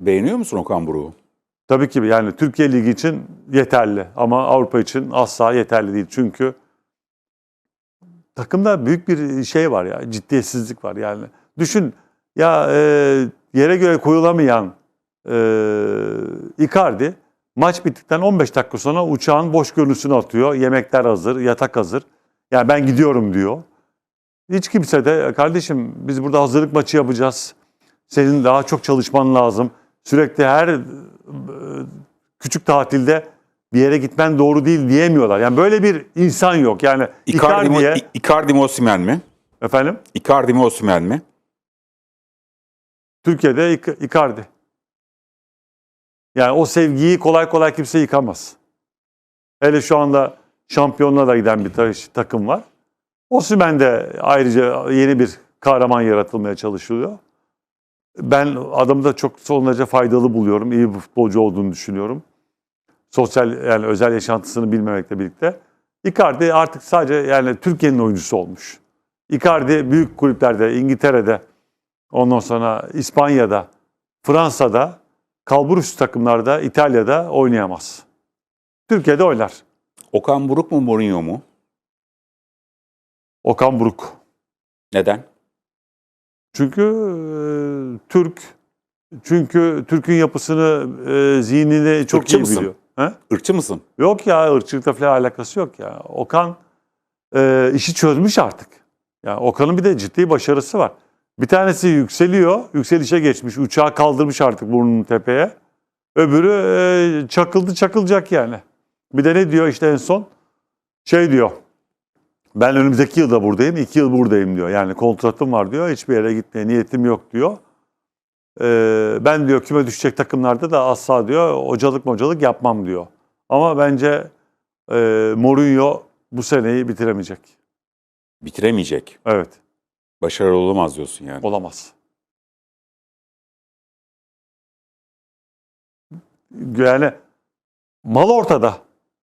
Beğeniyor musun Okan Buruk'u? Tabii ki yani Türkiye Ligi için yeterli ama Avrupa için asla yeterli değil. Çünkü takımda büyük bir şey var ya, ciddiyetsizlik var yani. Düşün ya e, yere göre koyulamayan e, Icardi maç bittikten 15 dakika sonra uçağın boş görüntüsünü atıyor. Yemekler hazır, yatak hazır. Yani ben gidiyorum diyor. Hiç kimse de kardeşim biz burada hazırlık maçı yapacağız. Senin daha çok çalışman lazım. Sürekli her e, küçük tatilde bir yere gitmen doğru değil diyemiyorlar. Yani böyle bir insan yok. Yani Icardi, Icardi'ye Icardi mi Osimhen mi? efendim Icardi mi Osimhen mi? Türkiye'de Ic- Icardi. Yani o sevgiyi kolay kolay kimse yıkamaz. Hele şu anda şampiyonluğa da giden bir ta- takım var. Osimhen de ayrıca yeni bir kahraman yaratılmaya çalışılıyor. Ben adamı da çok son derece faydalı buluyorum. İyi bir futbolcu olduğunu düşünüyorum. Sosyal yani özel yaşantısını bilmemekle birlikte. Icardi artık sadece yani Türkiye'nin oyuncusu olmuş. Icardi büyük kulüplerde, İngiltere'de, ondan sonra İspanya'da, Fransa'da, kalburüstü takımlarda, İtalya'da oynayamaz. Türkiye'de oynar. Okan Buruk mu Mourinho mu? Okan Buruk. Neden? Çünkü e, Türk, çünkü Türk'ün yapısını, e, zihnini çok Irkçı iyi mısın? biliyor. He? Irkçı mısın? Yok ya ırkçılıkla falan alakası yok ya. Okan e, işi çözmüş artık. Yani Okan'ın bir de ciddi başarısı var. Bir tanesi yükseliyor, yükselişe geçmiş, uçağı kaldırmış artık burnunu tepeye. Öbürü e, çakıldı çakılacak yani. Bir de ne diyor işte en son? Şey diyor, ben önümüzdeki yılda buradayım, iki yıl buradayım diyor. Yani kontratım var diyor, hiçbir yere gitmeye niyetim yok diyor. Ee, ben diyor küme düşecek takımlarda da asla diyor hocalık mocalık yapmam diyor. Ama bence e, Mourinho bu seneyi bitiremeyecek. Bitiremeyecek. Evet, Başarılı olamaz diyorsun yani. olamaz. Yani mal ortada.